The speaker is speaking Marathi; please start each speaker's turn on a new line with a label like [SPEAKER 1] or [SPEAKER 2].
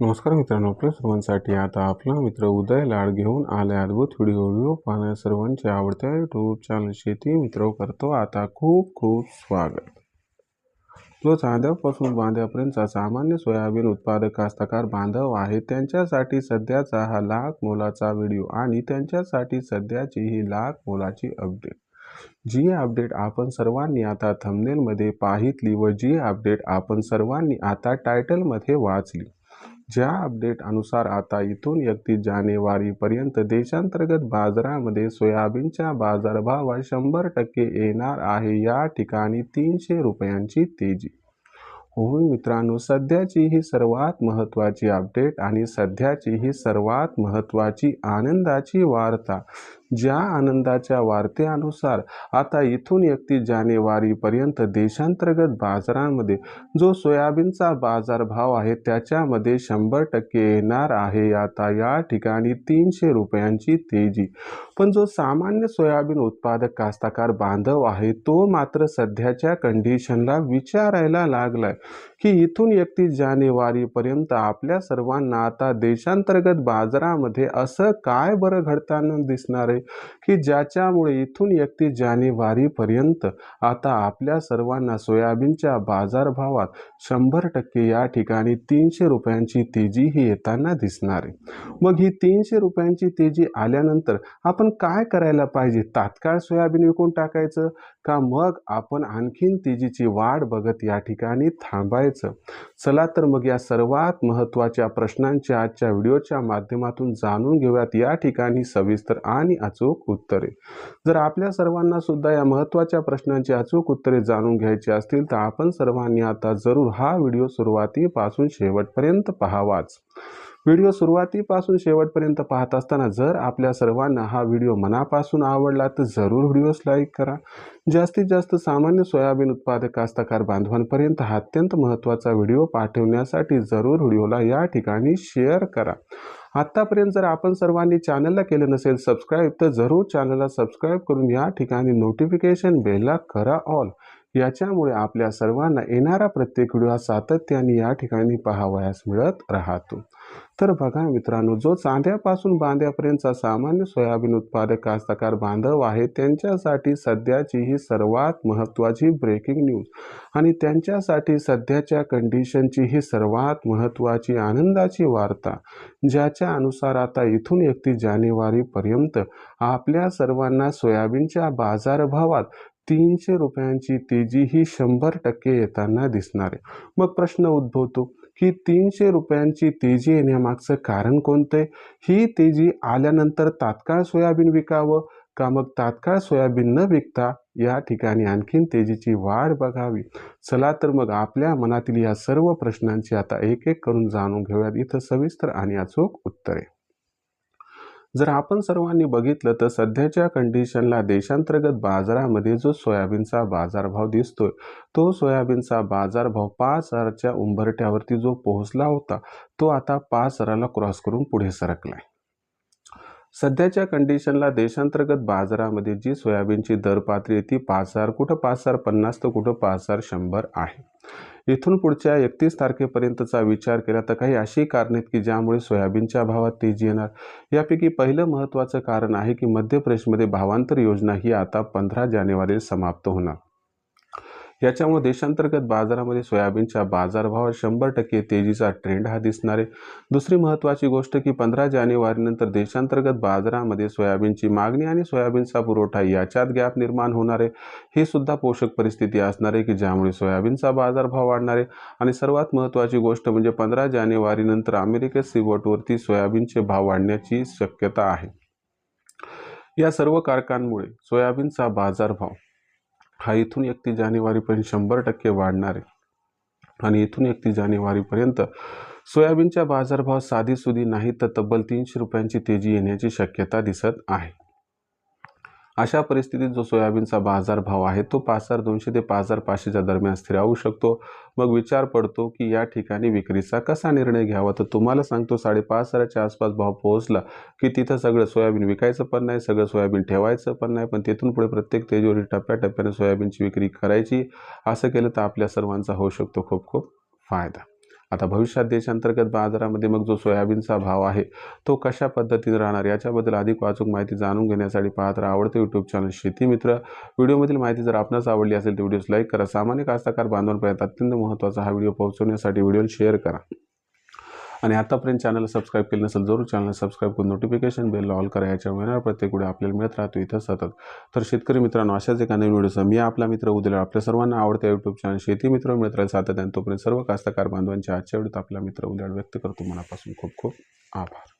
[SPEAKER 1] नमस्कार मित्रांनो आपल्या सर्वांसाठी आता आपला मित्र उदय लाड घेऊन आले अद्भुत व्हिडिओ व्हिडिओ पाहण्या सर्वांचे आवडत्या यूट्यूब चॅनल शेती मित्र करतो आता खूप खूप स्वागत. जो चांद्यापासून बांध्यापर्यंतचा सामान्य सोयाबीन उत्पादक कास्तकार बांधव आहे. त्यांच्यासाठी सध्याचा हा लाख मोलाचा व्हिडिओ आणि त्यांच्यासाठी सध्याची ही लाख मोलाची अपडेट जी अपडेट आपण सर्वांनी आता थमनेलमध्ये पाहितली व जी अपडेट आपण सर्वांनी आता टायटलमध्ये वाचली. ज्या अपडेट अनुसार आता इथून एकतीस जानेवारीपर्यंत देशांतर्गत बाजारामध्ये सोयाबीनच्या बाजारभावात शंभर टक्के येणार आहे. या ठिकाणी तीनशे रुपयांची तेजी. होऊन मित्रांनो सध्याची ही सर्वात महत्त्वाची अपडेट आणि सध्याची ही सर्वात महत्त्वाची आनंदाची वार्ता. ज्या आनंदाच्या वार्तेनुसार आता इथून एकतीस जानेवारीपर्यंत देशांतर्गत बाजारामध्ये जो सोयाबीनचा बाजारभाव आहे त्याच्यामध्ये शंभर टक्के येणार आहे. आता या ठिकाणी तीनशे रुपयांची तेजी. पण जो सामान्य सोयाबीन उत्पादक कास्ताकार बांधव आहे तो मात्र सध्याच्या कंडिशनला विचारायला लागलाय की इथून एकतीस जानेवारीपर्यंत आपल्या सर्वांना आता देशांतर्गत बाजारामध्ये असं काय बरं घडताना दिसणार आहे? की ज्याच्यामुळे इथून एकतीस जानेवारीपर्यंत आता आपल्या सर्वांना सोयाबीनच्या बाजारभावात शंभर टक्के या ठिकाणी तीनशे रुपयांची तेजी ही येताना दिसणार आहे. मग ही तीनशे रुपयांची तेजी आल्यानंतर आपण काय करायला पाहिजे? तात्काळ सोयाबीन विकून टाकायचं? का मग आपण आणखीन तेजीची वाढ बघत या ठिकाणी थांबायचं? चला तर मग या सर्वात महत्त्वाच्या प्रश्नांची आजच्या व्हिडिओच्या माध्यमातून जाणून घेऊयात या ठिकाणी सविस्तर आणि अचूक उत्तरे. जर आपल्या सर्वांना सुद्धा या महत्त्वाच्या प्रश्नांची अचूक उत्तरे जाणून घ्यायची असतील तर आपण सर्वांनी आता जरूर हा व्हिडिओ सुरुवातीपासून शेवटपर्यंत पाहावाच. व्हिडिओ सुरुवातीपासून शेवटपर्यंत पाहत असताना जर आपल्या सर्वांना हा व्हिडिओ मनापासून आवडला तर जरूर व्हिडिओस लाईक करा. जास्तीत जास्त सामान्य सोयाबीन उत्पादक कास्तकार बांधवांपर्यंत हा अत्यंत महत्त्वाचा व्हिडिओ पाठवण्यासाठी जरूर व्हिडिओला या ठिकाणी शेअर करा. आत्तापर्यंत जर आपण सर्वांनी चॅनलला केलं नसेल सबस्क्राईब तर जरूर चॅनलला सबस्क्राईब करून या ठिकाणी नोटिफिकेशन बेलला करा ऑल. याच्यामुळे आपल्या सर्वांना येणारा प्रत्येक व्हिडिओ हा सातत्याने या ठिकाणी पाहावयास मिळत राहतो. तर बघा मित्रांनो जो चांद्यापासून बांध्यापर्यंतचा सामान्य सोयाबीन उत्पादक कास्तकार बांधव आहे त्यांच्यासाठी सध्याची ही सर्वात महत्त्वाची ब्रेकिंग न्यूज आणि त्यांच्यासाठी सध्याच्या कंडिशनची ही सर्वात महत्त्वाची आनंदाची वार्ता ज्याच्या अनुसार आता इथून एकतीस जानेवारीपर्यंत आपल्या सर्वांना सोयाबीनच्या बाजारभावात तीनशे रुपयांची तेजी ही शंभर टक्के येताना दिसणार आहे. मग प्रश्न उद्भवतो की तीनशे रुपयांची तेजी येण्यामागचं कारण कोणतं? ही तेजी आल्यानंतर तात्काळ सोयाबीन विकावं का मग तात्काळ सोयाबीन न विकता? या ठिकाणी आणखीन तेजीची वाढ बघावी. चला तर मग आपल्या मनातील या सर्व प्रश्नांची आता एक एक करून जाणून घेऊयात. इथं सविस्तर आणि अचूक उत्तरे. जर आपण सर्वांनी बघितलं तर सध्याच्या कंडिशनला देशांतर्गत बाजारामध्ये जो सोयाबीनचा बाजारभाव दिसतोय तो सोयाबीनचा बाजारभाव पाच हजारच्या उंबरठ्यावरती जो पोहोचला होता तो आता पाच हजाराला क्रॉस करून पुढे सरकलाय. सध्याच्या कंडिशनला देशांतर्गत बाजारामध्ये जी सोयाबीनची दर पातळी आहे ती पाच हजार कुठं पाच हजार पन्नास तर कुठं पाच हजार शंभर आहे. इथून पुढच्या एकतीस तारखेपर्यंतचा विचार केला तर काही अशी कारणं आहेत की ज्यामुळे सोयाबीनच्या भावात तेजी येणार. यापैकी पहिलं महत्त्वाचं कारण आहे की मध्य प्रदेशमध्ये भावांतर योजना ही आता पंधरा जानेवारी समाप्त होणार. याच्यामुळे देशांतर्गत बाजारामध्ये सोयाबीनच्या बाजारभावात शंभर टक्के तेजीचा ट्रेंड हा दिसणार आहे. दुसरी महत्त्वाची गोष्ट की पंधरा जानेवारीनंतर देशांतर्गत बाजारामध्ये सोयाबीनची मागणी आणि सोयाबीनचा पुरवठा याच्यात गॅप निर्माण होणार आहे. ही सुद्धा पोषक परिस्थिती असणार आहे की ज्यामुळे सोयाबीनचा बाजारभाव वाढणार आहे. आणि सर्वात महत्त्वाची गोष्ट म्हणजे पंधरा जानेवारीनंतर अमेरिकेत सिवटवरती सोयाबीनचे भाव वाढण्याची शक्यता आहे. या सर्व कारकांमुळे सोयाबीनचा बाजारभाव हा इथून एकतीस जानेवारीपर्यंत शंभर टक्के वाढणार आहे. आणि इथून एकतीस जानेवारीपर्यंत सोयाबीनच्या बाजारभाव साधीसुधी नाही तर तब्बल तीनशे रुपयांची तेजी येण्याची शक्यता दिसत आहे. अशा परिस्थितीत जो सोयाबीनचा बाजारभाव आहे तो पाच हजार दोनशे ते पाच हजार पाचशेच्या दरम्यान स्थिरावू शकतो. मग विचार पडतो की या ठिकाणी विक्रीचा कसा निर्णय घ्यावा? तर तुम्हाला सांगतो साडेपाच हजाराच्या आसपास भाव पोहोचला की तिथं सगळं सोयाबीन विकायचं पण नाही सगळं सोयाबीन ठेवायचं पण नाही. पण तिथून पुढे प्रत्येक तेजोरी टप्प्याटप्प्याने सोयाबीनची विक्री करायची. असं केलं तर आपल्या सर्वांचा होऊ शकतो खूप खूप फायदा. आता भविष्यात देशांतर्गत बाजारामध्ये मग जो सोयाबीनचा भाव आहे तो कशा पद्धतीने राहणार? याच्याबद्दल अधिक वाचूक माहिती जाणून घेण्यासाठी पाहत राहा आवडतं यूट्यूब चॅनल शेती मित्र. व्हिडिओमधील माहिती जर आपणास आवडली असेल तर व्हिडिओस लाईक करा. सामान्य कास्तकार बांधवांपर्यंत अत्यंत महत्त्वाचा हा व्हिडिओ पोहोचवण्यासाठी व्हिडिओ शेअर करा. आणि आतापर्यंत चॅनलला सबस्क्राईब केलं नसेल जरूर चॅनल सबस्क्राईब करून नोटिफिकेशन बेल ऑल करा याच्या मिळणार प्रत्येक व्हिडिओ आपल्याला मिळत राहतो इथं सतत. तर शेतकरी मित्रांनो अशाच एका नवीन व्हिडिओचा मी आपला मित्र उद्या आपल्या सर्वांना आवडत्या यूट्यूब चॅनल शेती मित्र मिळत राहील सातत्याने. तोपर्यंत सर्व कास्तकार बांधवांच्या आजच्या व्हिडिओत आपला मित्र उद्या व्यक्त करतो. मनापासून खूप खूप आभार.